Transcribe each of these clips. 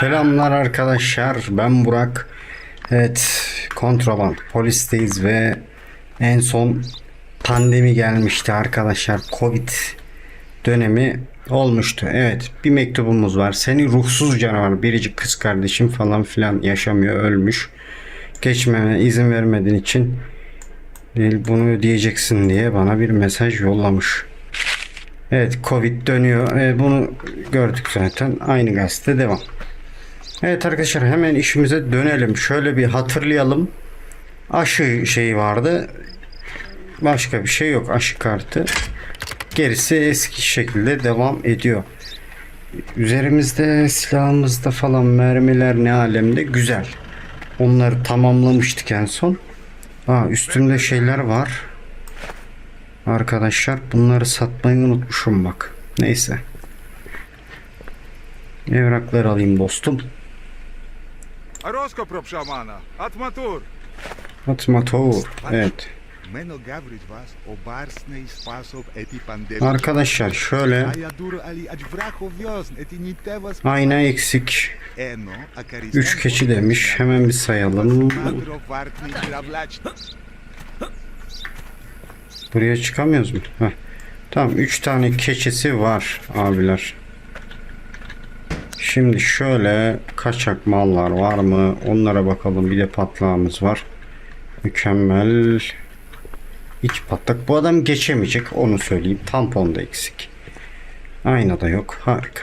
Selamlar arkadaşlar. Ben Burak. Evet, kontraband polisteyiz ve en son pandemi gelmişti arkadaşlar. Covid dönemi olmuştu. Evet, bir mektubumuz var. Seni ruhsuz canavar biricik kız kardeşim falan filan yaşamıyor, ölmüş. Geçmeme izin vermediğin için bunu ödeyeceksin diye bana bir mesaj yollamış. Evet Covid dönüyor. E, bunu gördük zaten. Aynı gazete devam. Evet arkadaşlar hemen işimize dönelim. Şöyle bir hatırlayalım. Aşı şeyi vardı. Başka bir şey yok. Aşı kartı. Gerisi eski şekilde devam ediyor. Üzerimizde silahımızda falan mermiler ne alemde güzel. Onları tamamlamıştık en son. Aa, üstümde şeyler var. Arkadaşlar bunları satmayı unutmuşum bak. Neyse. Evrakları alayım dostum. Horoskop şamana. Atmatur. Atmatur. Evet. Arkadaşlar şöyle Ayna eksik 3 keçi demiş hemen bir sayalım Buraya çıkamıyoruz mu? Heh. Tamam 3 tane keçisi var abiler. Şimdi şöyle kaçak mallar var mı? Onlara bakalım. Bir de patlağımız var. Mükemmel. İki patlak. Bu adam geçemeyecek. Onu söyleyeyim. Tampon da eksik. Ayna da yok. Harika.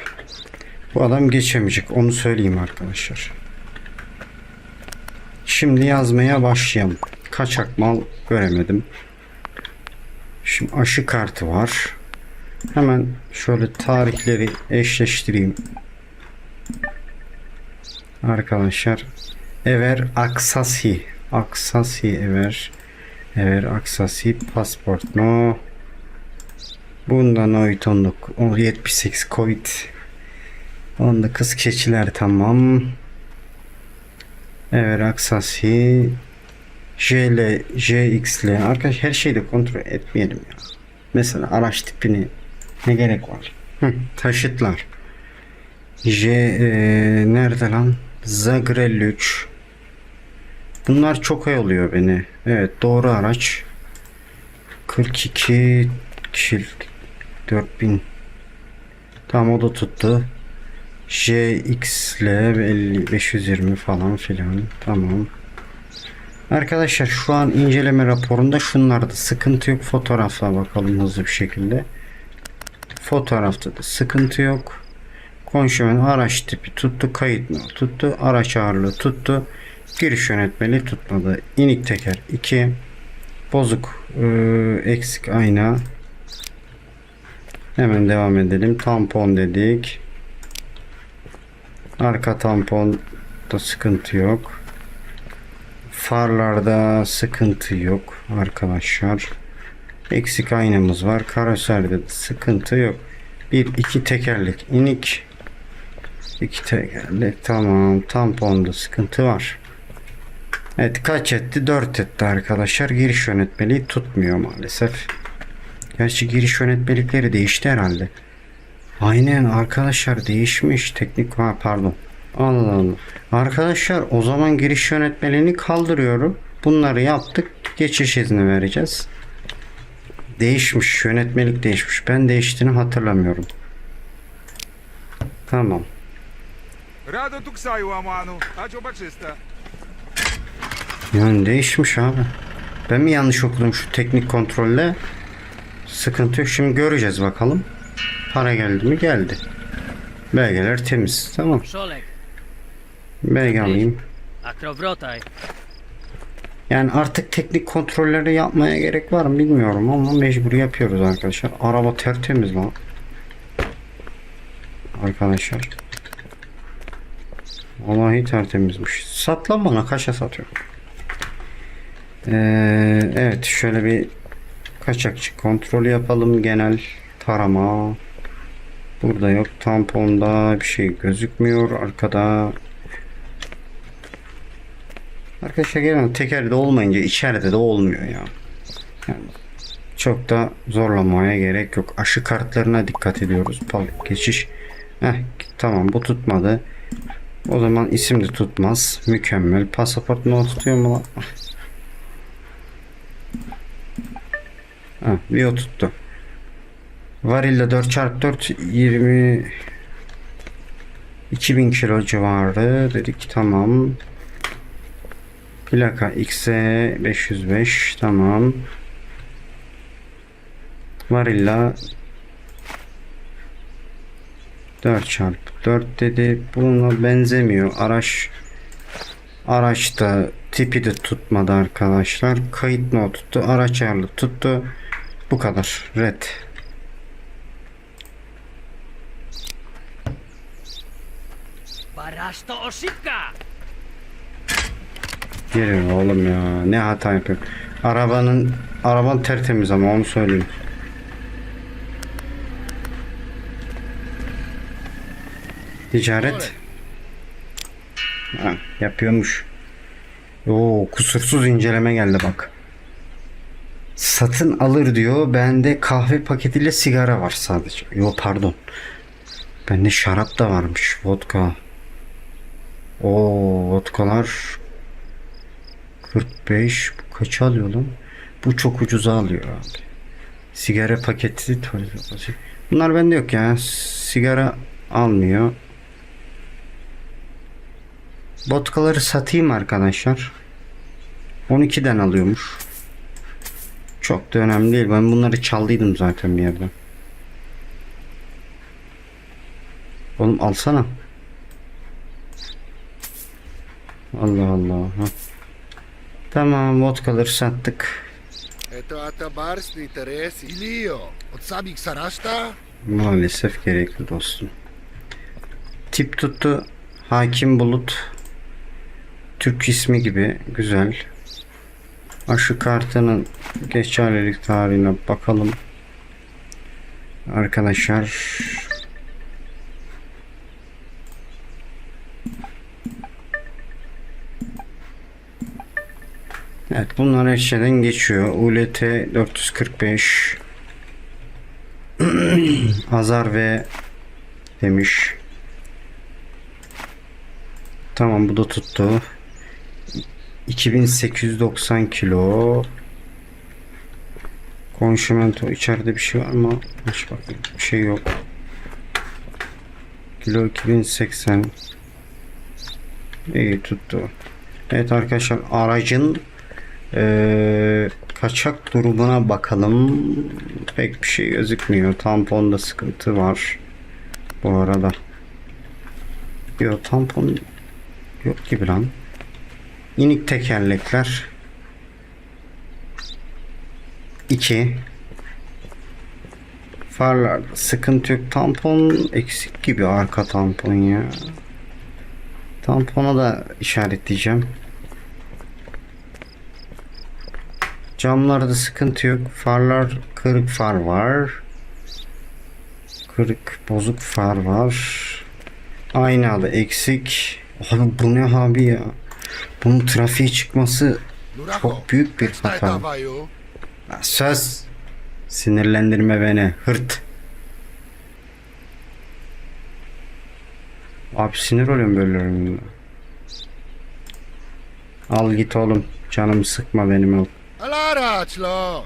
Bu adam geçemeyecek. Onu söyleyeyim arkadaşlar. Şimdi yazmaya başlayalım. Kaçak mal göremedim. Şimdi aşı kartı var. Hemen şöyle tarihleri eşleştireyim. Arkadaşlar Ever Aksasi. Aksasi Ever. Ever Aksasi Passport No. Bundan 19 78 Covid. Onda kız keçiler tamam. Ever Aksasi JL, JXL arkadaş her şeyi de kontrol etmeyelim ya. Mesela araç tipini ne gerek var? Hı, taşıtlar. J e, nerede lan? Zagrel 3. Bunlar çok ay oluyor beni. Evet doğru araç. 42 kişilik 4000 Tamam o da tuttu. 50, 520 falan filan. Tamam. Arkadaşlar şu an inceleme raporunda şunlarda sıkıntı yok. Fotoğrafla bakalım hızlı bir şekilde. Fotoğrafta da sıkıntı yok. Konşumen araç tipi tuttu. Kayıt mı tuttu. Araç ağırlığı tuttu. Giriş yönetmeliği tutmadı. İnik teker 2. Bozuk e, eksik ayna. Hemen devam edelim. Tampon dedik. Arka tampon da sıkıntı yok. Farlarda sıkıntı yok arkadaşlar. Eksik aynamız var. Karoserde de sıkıntı yok. Bir iki tekerlek inik. İki tekerlek tamam. Tamponda sıkıntı var. Evet kaç etti? 4 etti arkadaşlar. Giriş yönetmeliği tutmuyor maalesef. Gerçi giriş yönetmelikleri değişti herhalde. Aynen arkadaşlar değişmiş. Teknik ha pardon. Allah Allah. Arkadaşlar o zaman giriş yönetmeliğini kaldırıyorum. Bunları yaptık. Geçiş izni vereceğiz. Değişmiş. Yönetmelik değişmiş. Ben değiştiğini hatırlamıyorum. Tamam. Yani değişmiş abi. Ben mi yanlış okudum şu teknik kontrolle? Sıkıntı yok. Şimdi göreceğiz bakalım. Para geldi mi? Geldi. Belgeler temiz. Tamam. Şolek. Belge alayım. akrowrotaj. Yani artık teknik kontrolleri yapmaya gerek var mı bilmiyorum ama mecbur yapıyoruz arkadaşlar. Araba tertemiz lan. Arkadaşlar. Vallahi tertemizmiş. Sat lan bana kaça satıyor. Ee, evet şöyle bir kaçakçı kontrolü yapalım genel tarama. Burada yok tamponda bir şey gözükmüyor arkada Arkadaşlar genelde tekerde olmayınca içeride de olmuyor ya. Yani çok da zorlamaya gerek yok. Aşı kartlarına dikkat ediyoruz. Pal- Geçiş. Heh, tamam bu tutmadı. O zaman isim de tutmaz. Mükemmel. Pasaport ne tutuyor mu lan? Bir o tuttu. Varilla 4x4 20 2000 kilo civarı dedik tamam. Plaka XE 505 tamam. Varilla 4 çarpı 4 dedi. Buna benzemiyor. Araç araçta tipi de tutmadı arkadaşlar. Kayıt no tuttu. Araç ayarlı tuttu. Bu kadar. Red. Parasto Osipka! Geliyor oğlum ya. Ne hata yapıyor. Arabanın araban tertemiz ama onu söyleyeyim. Ticaret. Ha, yapıyormuş. Oo, kusursuz inceleme geldi bak. Satın alır diyor. Bende kahve paketiyle sigara var sadece. Yo pardon. Bende şarap da varmış. Vodka. Oo, vodkalar 45 bu kaç alıyor lan? Bu çok ucuza alıyor abi. Sigara paketi. Bunlar bende yok ya. Sigara almıyor. Vodkaları satayım arkadaşlar. 12'den alıyormuş. Çok da önemli değil. Ben bunları çaldıydım zaten bir yerden. Oğlum alsana. Allah Allah. Ha. Tamam vodkaları sattık. Maalesef gerekli dostum. Tip tuttu. Hakim Bulut. Türk ismi gibi. Güzel. Aşı kartının geçerlilik tarihine bakalım. Arkadaşlar Evet bunlar şeyden geçiyor. ULT 445 Azar ve demiş. Tamam bu da tuttu. 2890 kilo. Konşimento içeride bir şey var mı? Aç bakayım. Bir şey yok. Kilo 2080. İyi tuttu. Evet arkadaşlar aracın eee, kaçak durumuna bakalım. Pek bir şey gözükmüyor. Tamponda sıkıntı var. Bu arada. Yok tampon yok gibi lan. İnik tekerlekler. 2 Farlarda sıkıntı yok. Tampon eksik gibi arka tampon ya. Tampona da işaretleyeceğim. Camlarda sıkıntı yok. Farlar kırık far var. Kırık bozuk far var. Aynada eksik. Oğlum bu ne abi ya? Bunun trafiğe çıkması çok büyük bir hata. Söz. Sinirlendirme beni. Hırt. Abi sinir oluyorum böyle. Al git oğlum. Canımı sıkma benim oğlum. Alara, člo.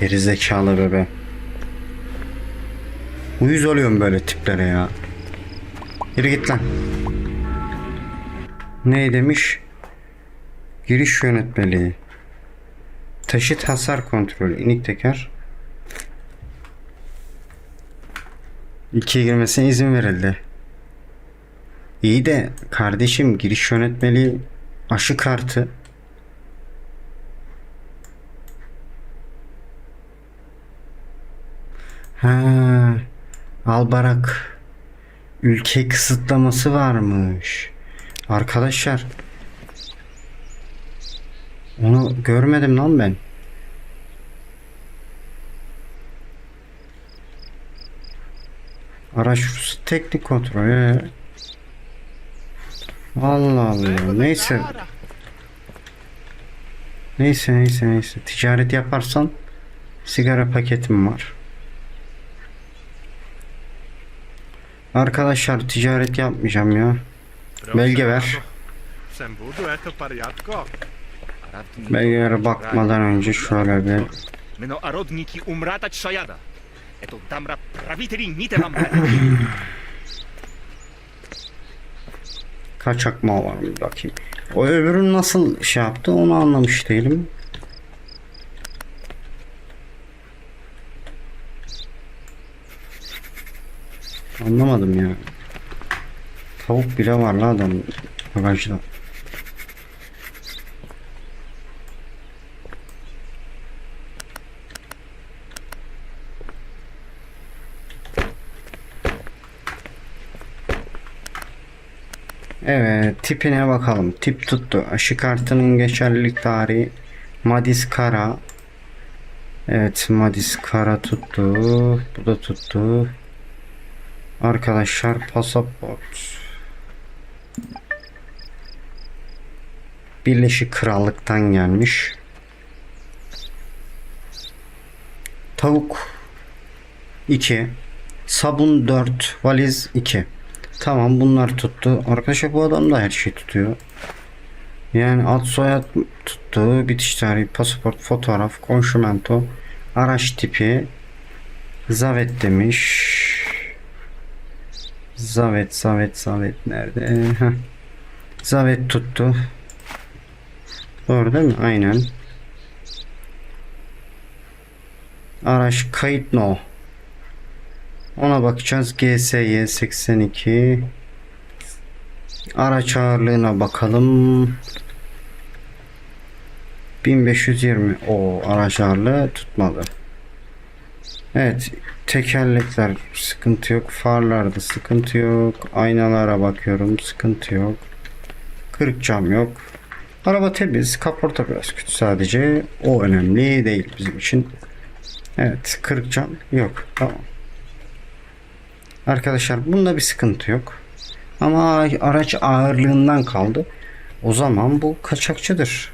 Gerizekalı bebe. Uyuz oluyorum böyle tiplere ya. Yürü git lan. Ne demiş? Giriş yönetmeliği. Taşıt hasar kontrolü. inik teker. İkiye girmesine izin verildi. İyi de kardeşim giriş yönetmeliği aşı kartı. Ha, Albarak ülke kısıtlaması varmış. Arkadaşlar onu görmedim lan ben. Araç teknik kontrol. ee. Allah Allah. Neyse. Neyse neyse neyse. Ticaret yaparsan sigara paketim var. Arkadaşlar ticaret yapmayacağım ya. Belge ver. Belgelere bakmadan önce şöyle bir kaçak mal var mı bakayım. O öbürün nasıl şey yaptı onu anlamış değilim. Anlamadım ya. Tavuk bile var la adam bagajda. Evet tipine bakalım. Tip tuttu. Aşı kartının geçerlilik tarihi Madis Kara. Evet Madis Kara tuttu. Bu da tuttu. Arkadaşlar pasaport. Birleşik Krallık'tan gelmiş. Tavuk 2. Sabun 4. Valiz 2. Tamam bunlar tuttu. Arkadaşlar bu adam da her şeyi tutuyor. Yani ad soyad tuttu. Bitiş tarihi, pasaport, fotoğraf, konşumento, araç tipi, zavet demiş. Zavet, zavet, zavet nerede? Zavet tuttu. Doğru değil mi? Aynen. Araç kayıt no. Ona bakacağız. GSY 82. Araç ağırlığına bakalım. 1520. O araç ağırlığı tutmadı. Evet. Tekerlekler sıkıntı yok. Farlarda sıkıntı yok. Aynalara bakıyorum. Sıkıntı yok. Kırık cam yok. Araba temiz. Kaporta biraz kötü sadece. O önemli değil bizim için. Evet. Kırık cam yok. Tamam. Arkadaşlar bunda bir sıkıntı yok. Ama araç ağırlığından kaldı. O zaman bu kaçakçıdır.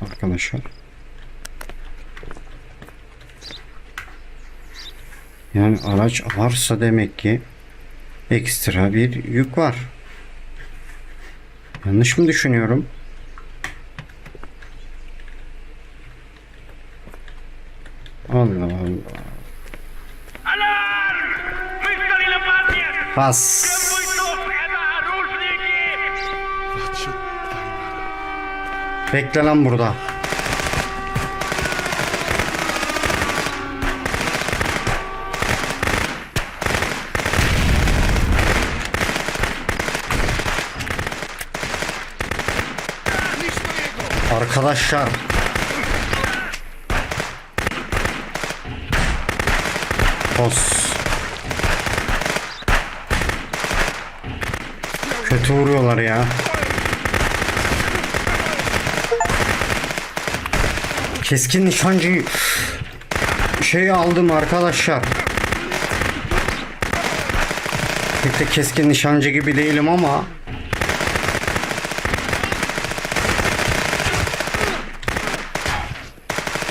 Arkadaşlar. Yani araç varsa demek ki ekstra bir yük var. Yanlış mı düşünüyorum? Allah Allah. Różniki! Bekle lan burada. Arkadaşlar. Pos. Kötü vuruyorlar ya. Keskin nişancı şey aldım arkadaşlar. Pek de keskin nişancı gibi değilim ama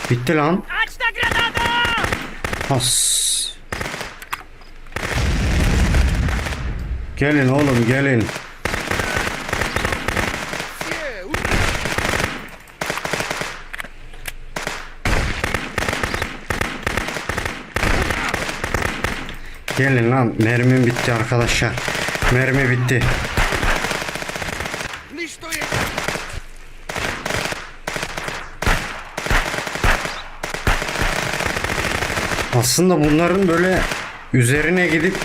Bitti lan. Has. Gelin oğlum gelin. Gelin lan mermim bitti arkadaşlar. Mermi bitti. Aslında bunların böyle üzerine gidip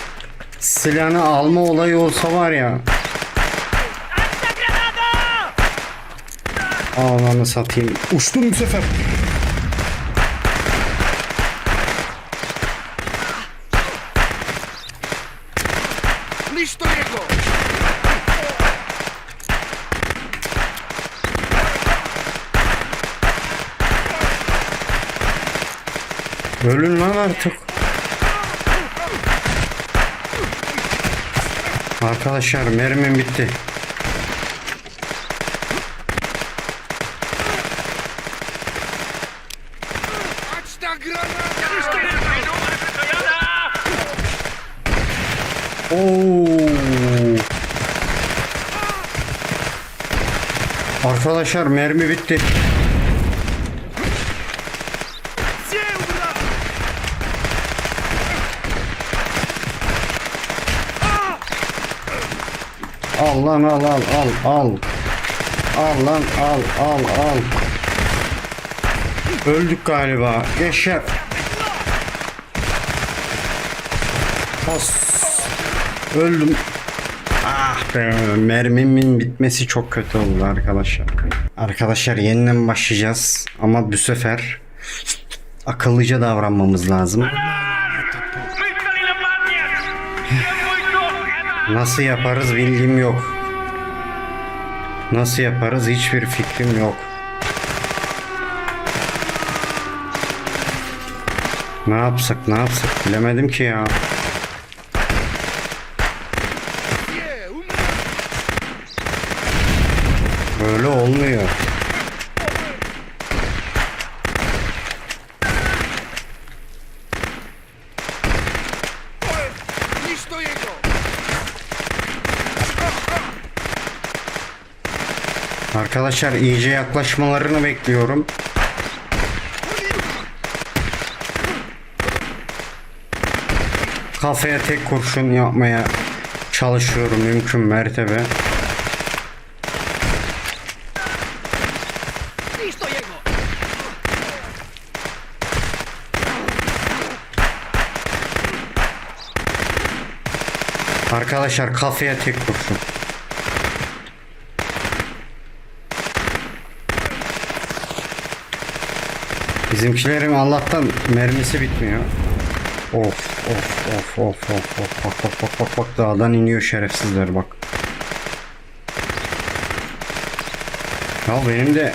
silahını alma olayı olsa var ya. Ağlanı satayım. Uçtum bu sefer. Ölün lan artık. Arkadaşlar mermim bitti. Arkadaşlar mermi bitti. Al lan al al al al. Al lan al al al. Öldük galiba. Yaşar. Pas. Öldüm. Ah be mermimin bitmesi çok kötü oldu arkadaşlar. Arkadaşlar yeniden başlayacağız ama bu sefer akıllıca davranmamız lazım. Nasıl yaparız bilgim yok. Nasıl yaparız hiçbir fikrim yok. Ne yapsak ne yapsak bilemedim ki ya. Böyle olmuyor. Arkadaşlar iyice yaklaşmalarını bekliyorum. Kafaya tek kurşun yapmaya çalışıyorum mümkün mertebe. Arkadaşlar kafaya tek kurşun. Bizimkilerin Allah'tan mermisi bitmiyor. Of of of of of of bak bak bak bak bak dağdan iniyor şerefsizler bak. Ya benim de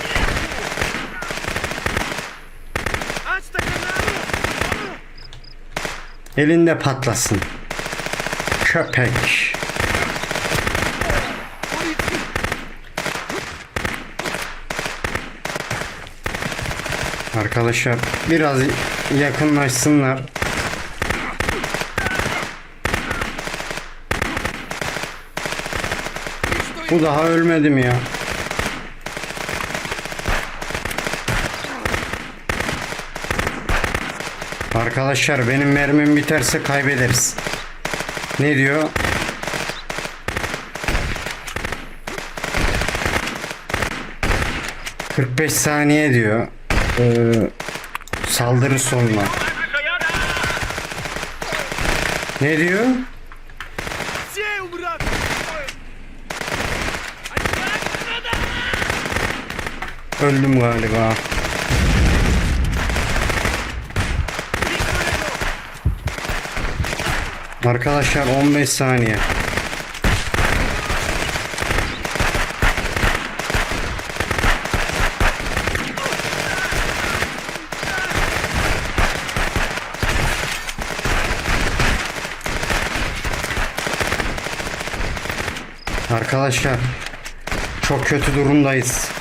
elinde patlasın. Köpek. Arkadaşlar biraz yakınlaşsınlar. Bu daha ölmedi mi ya? Arkadaşlar benim mermim biterse kaybederiz. Ne diyor? ...45 saniye diyor. Ee, saldırı sonuna. Ne diyor? Öldüm galiba. Arkadaşlar 15 saniye. Arkadaşlar çok kötü durumdayız.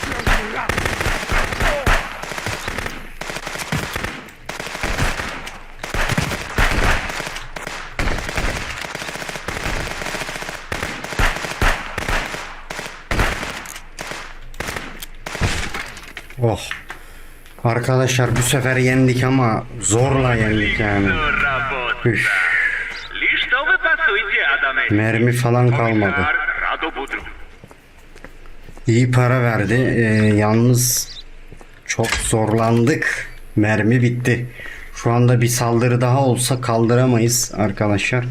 Oh. Arkadaşlar bu sefer yendik ama zorla yendik yani. Üf. Mermi falan kalmadı. İyi para verdi. Ee, yalnız çok zorlandık. Mermi bitti. Şu anda bir saldırı daha olsa kaldıramayız arkadaşlar.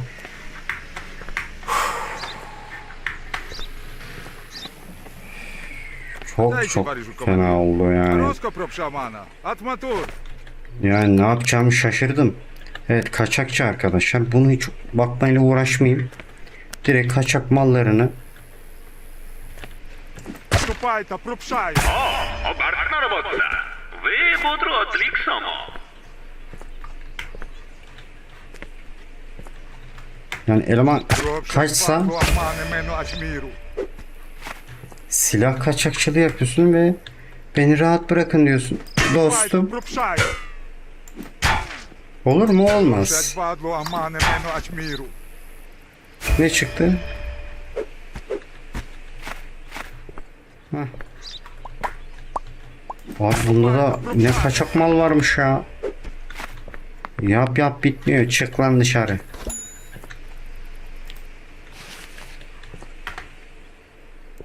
Çok çok fena oldu yani. Yani ne yapacağımı şaşırdım. Evet kaçakçı arkadaşlar. Bunu hiç bakmayla uğraşmayayım. Direkt kaçak mallarını Propszaj. O, obarczna robotca. Wy budru odlik samo. yani eleman kaçsa silah kaçakçılığı yapıyorsun ve beni rahat bırakın diyorsun. Dostum olur mu olmaz. Ne çıktı? Heh. Abi bunda da ne kaçak mal varmış ya. Yap yap bitmiyor. Çık lan dışarı.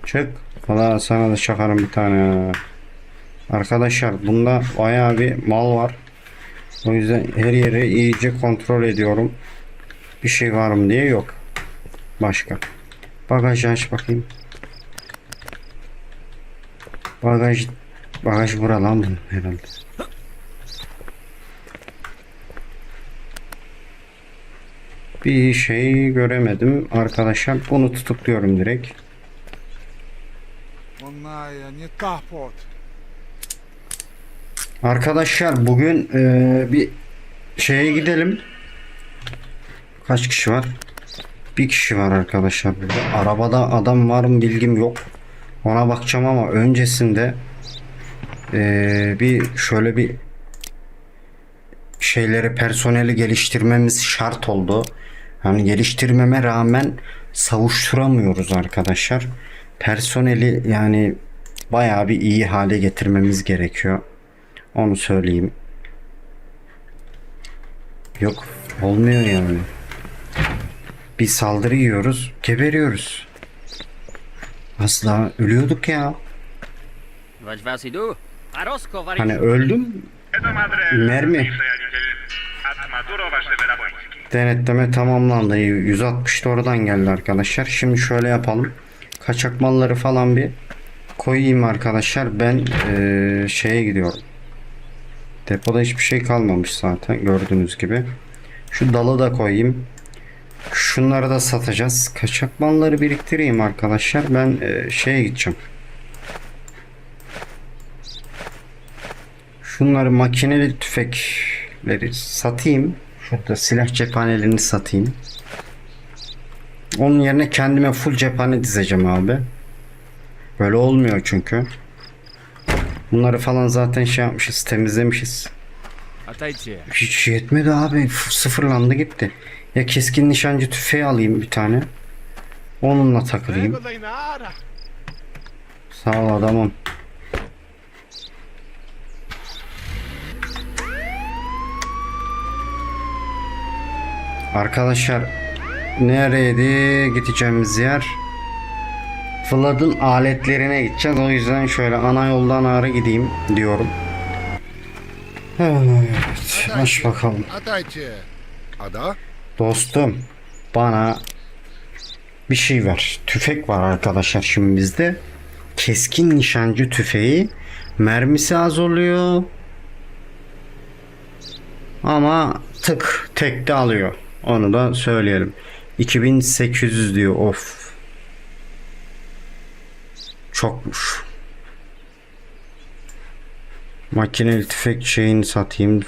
Çık. Valla sana da çakarım bir tane. Arkadaşlar bunda bayağı bir mal var. O yüzden her yeri iyice kontrol ediyorum. Bir şey var mı diye yok. Başka. Bagajı aç bakayım. Bagaj bagaj bura lan bunun herhalde. Bir şey göremedim arkadaşlar. Bunu tutukluyorum direkt. Arkadaşlar bugün eee, bir şeye gidelim. Kaç kişi var? Bir kişi var arkadaşlar burada. Arabada adam var mı bilgim yok. Ona bakacağım ama öncesinde eee, bir şöyle bir şeyleri personeli geliştirmemiz şart oldu. Yani geliştirmeme rağmen savuşturamıyoruz arkadaşlar. Personeli yani bayağı bir iyi hale getirmemiz gerekiyor. Onu söyleyeyim. Yok olmuyor yani. Bir saldırı yiyoruz, geberiyoruz. Asla ölüyorduk ya. Hani öldüm. Mermi. Denetleme tamamlandı. 160 oradan geldi arkadaşlar. Şimdi şöyle yapalım. Kaçak malları falan bir koyayım arkadaşlar. Ben eee, şeye gidiyorum. Depoda hiçbir şey kalmamış zaten gördüğünüz gibi. Şu dalı da koyayım. Şunları da satacağız. Kaçak malları biriktireyim arkadaşlar. Ben eee, şeye gideceğim. Şunları makineli tüfekleri satayım. Şurada silah cephanelerini satayım. Onun yerine kendime full cephane dizeceğim abi. Böyle olmuyor çünkü. Bunları falan zaten şey yapmışız, temizlemişiz. Hiç yetmedi abi. Sıfırlandı gitti. Ya keskin nişancı tüfeği alayım bir tane. Onunla takılayım. Sağ ol adamım. Arkadaşlar nereydi gideceğimiz yer? Vlad'ın aletlerine gideceğiz. O yüzden şöyle ana yoldan ağrı gideyim diyorum. Evet, aç bakalım. Ada? Dostum bana bir şey ver. Tüfek var arkadaşlar şimdi bizde. Keskin nişancı tüfeği. Mermisi az oluyor. Ama tık tekte alıyor. Onu da söyleyelim. 2800 diyor. Of. Çokmuş. Makineli tüfek şeyini satayım.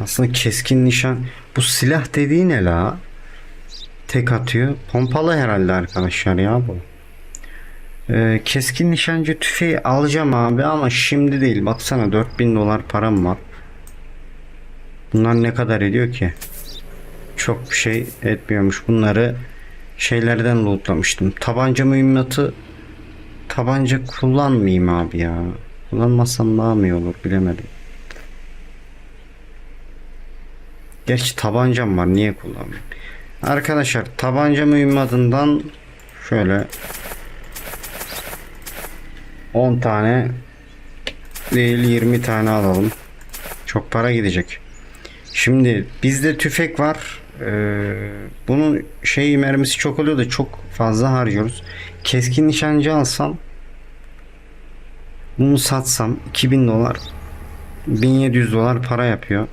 Aslında keskin nişan. Bu silah dediği ne la? Tek atıyor. Pompalı herhalde arkadaşlar ya bu. Ee, keskin nişancı tüfeği alacağım abi ama şimdi değil. Baksana 4000 dolar param var. Bunlar ne kadar ediyor ki? Çok bir şey etmiyormuş. Bunları şeylerden lootlamıştım. Tabanca mühimmatı tabanca kullanmayayım abi ya. Kullanmasam daha mı olur bilemedim. Gerçi tabancam var. Niye kullanmıyorum? Arkadaşlar tabanca mühimmatından şöyle 10 tane değil 20 tane alalım. Çok para gidecek. Şimdi bizde tüfek var. Ee, bunun şey mermisi çok oluyor da çok fazla harcıyoruz. Keskin nişancı alsam bunu satsam 2000 dolar 1700 dolar para yapıyor.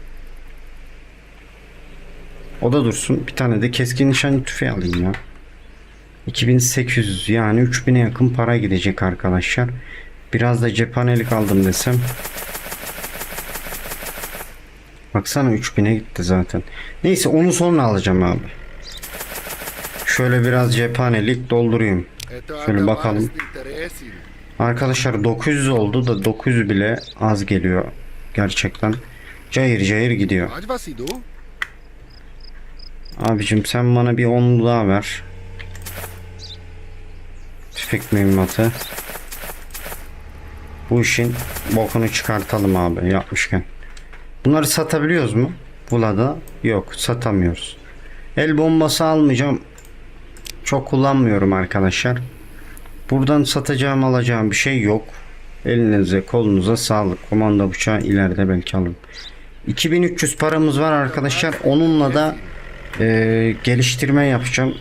O da dursun. Bir tane de keskin nişancı tüfeği alayım ya. 2800 yani 3000'e yakın para gidecek arkadaşlar. Biraz da cephanelik aldım desem. Baksana 3000'e gitti zaten. Neyse onu sonra alacağım abi. Şöyle biraz cephanelik doldurayım. Şöyle bakalım. Arkadaşlar 900 oldu da 900 bile az geliyor. Gerçekten. Cayır cayır gidiyor. Abicim sen bana bir 10 daha ver. Tüfek mühimmatı. Bu işin bokunu çıkartalım abi yapmışken. Bunları satabiliyoruz mu? Bulada yok satamıyoruz. El bombası almayacağım. Çok kullanmıyorum arkadaşlar. Buradan satacağım alacağım bir şey yok. Elinize kolunuza sağlık. Komanda bıçağı ileride belki alırım. 2300 paramız var arkadaşlar. Onunla da e, geliştirme yapacağım.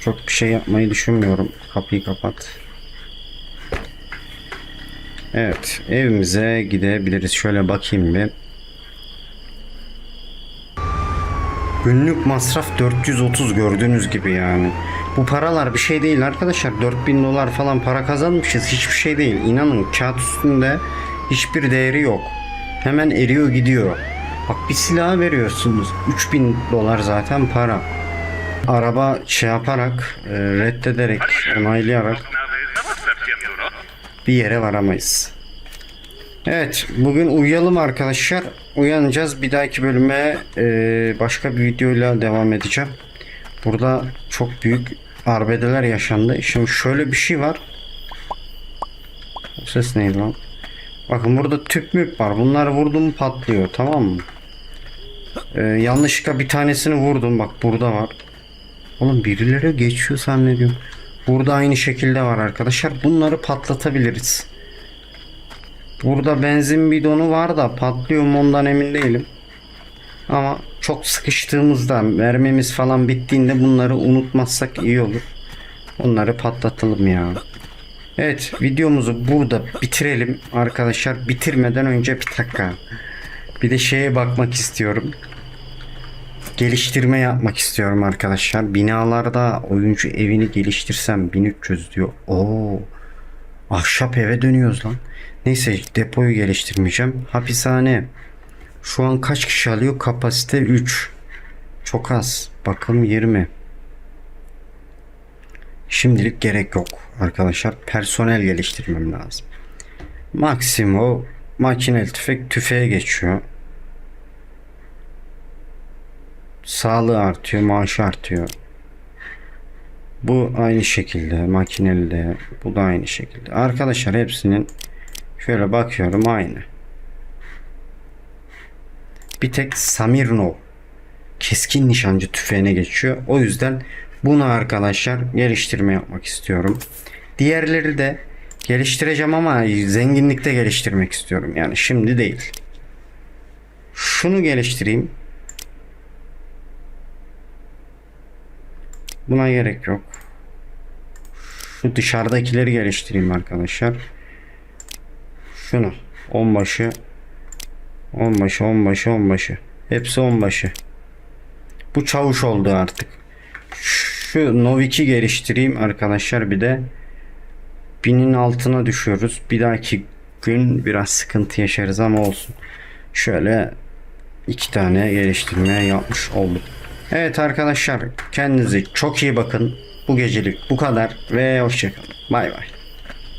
Çok bir şey yapmayı düşünmüyorum. Kapıyı kapat. Evet evimize gidebiliriz. Şöyle bakayım bir. Günlük masraf 430 gördüğünüz gibi yani. Bu paralar bir şey değil arkadaşlar. 4000 dolar falan para kazanmışız. Hiçbir şey değil. İnanın kağıt üstünde hiçbir değeri yok. Hemen eriyor gidiyor. Bak bir silah veriyorsunuz. 3000 dolar zaten para. Araba şey yaparak, e, reddederek, onaylayarak bir yere varamayız. Evet bugün uyuyalım arkadaşlar. Uyanacağız. Bir dahaki bölüme e, başka bir videoyla devam edeceğim. Burada çok büyük arbedeler yaşandı. Şimdi şöyle bir şey var. Bu ses neydi lan? Bakın burada tüp müp var. Bunları vurdum patlıyor tamam mı? E, yanlışlıkla bir tanesini vurdum. Bak burada var. Oğlum birileri geçiyor zannediyorum. Burada aynı şekilde var arkadaşlar. Bunları patlatabiliriz. Burada benzin bidonu var da patlıyor mu ondan emin değilim. Ama çok sıkıştığımızda mermimiz falan bittiğinde bunları unutmazsak iyi olur. Onları patlatalım ya. Evet videomuzu burada bitirelim arkadaşlar. Bitirmeden önce bir dakika. Bir de şeye bakmak istiyorum. Geliştirme yapmak istiyorum arkadaşlar. Binalarda oyuncu evini geliştirsem 1300 diyor. Oo. Ahşap eve dönüyoruz lan. Neyse depoyu geliştirmeyeceğim. Hapishane. Şu an kaç kişi alıyor? Kapasite 3. Çok az. Bakım 20. Şimdilik gerek yok arkadaşlar. Personel geliştirmem lazım. Maximo makineli tüfek tüfeğe geçiyor. Sağlığı artıyor, maaşı artıyor. Bu aynı şekilde makineli de bu da aynı şekilde. Arkadaşlar hepsinin şöyle bakıyorum aynı. Bir tek Samirnov keskin nişancı tüfeğine geçiyor. O yüzden bunu arkadaşlar geliştirme yapmak istiyorum. Diğerleri de geliştireceğim ama zenginlikte geliştirmek istiyorum. Yani şimdi değil. Şunu geliştireyim. Buna gerek yok. Şu dışarıdakileri geliştireyim arkadaşlar. Şunu. Onbaşı. Onbaşı, onbaşı, onbaşı. Hepsi onbaşı. Bu çavuş oldu artık. Şu Novik'i geliştireyim arkadaşlar bir de. Binin altına düşüyoruz. Bir dahaki gün biraz sıkıntı yaşarız ama olsun. Şöyle iki tane geliştirme yapmış olduk. Evet arkadaşlar kendinize çok iyi bakın. Bu gecelik bu kadar ve hoşçakalın. Bay bay.